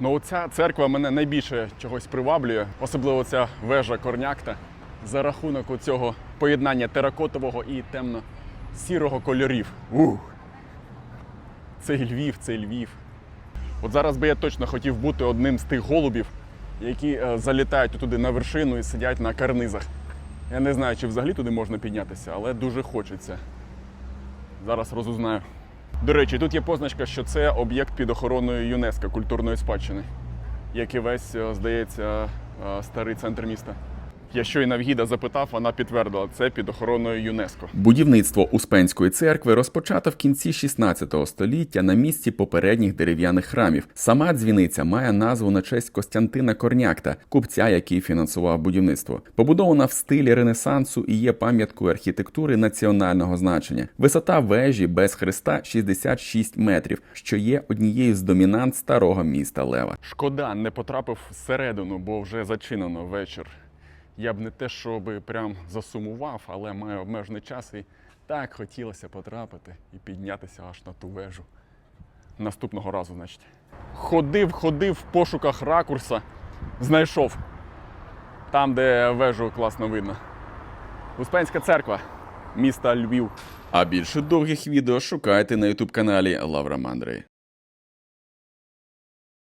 Ну, оця церква мене найбільше чогось приваблює, особливо ця вежа корнякта, за рахунок цього поєднання теракотового і темно-сірого кольорів. Ух! Цей Львів, цей Львів. От зараз би я точно хотів бути одним з тих голубів, які е, залітають туди на вершину і сидять на карнизах. Я не знаю, чи взагалі туди можна піднятися, але дуже хочеться. Зараз розузнаю. До речі, тут є позначка, що це об'єкт під охороною ЮНЕСКО культурної спадщини, як і весь, е, здається, е, старий центр міста. Я щойно в гіда запитав, вона підтвердила, це під охороною ЮНЕСКО. Будівництво Успенської церкви розпочато в кінці 16 століття на місці попередніх дерев'яних храмів. Сама дзвіниця має назву на честь Костянтина Корнякта, купця, який фінансував будівництво. Побудована в стилі Ренесансу і є пам'яткою архітектури національного значення. Висота вежі без хреста 66 метрів, що є однією з домінант старого міста Лева. Шкода, не потрапив всередину, бо вже зачинено вечір. Я б не те, щоб прям засумував, але маю обмежений час і так хотілося потрапити і піднятися аж на ту вежу. Наступного разу, значить. Ходив, ходив в пошуках ракурса, знайшов. Там, де вежу класно видно. Успенська церква, міста Львів. А більше довгих відео шукайте на ютуб каналі Лавра Мандри.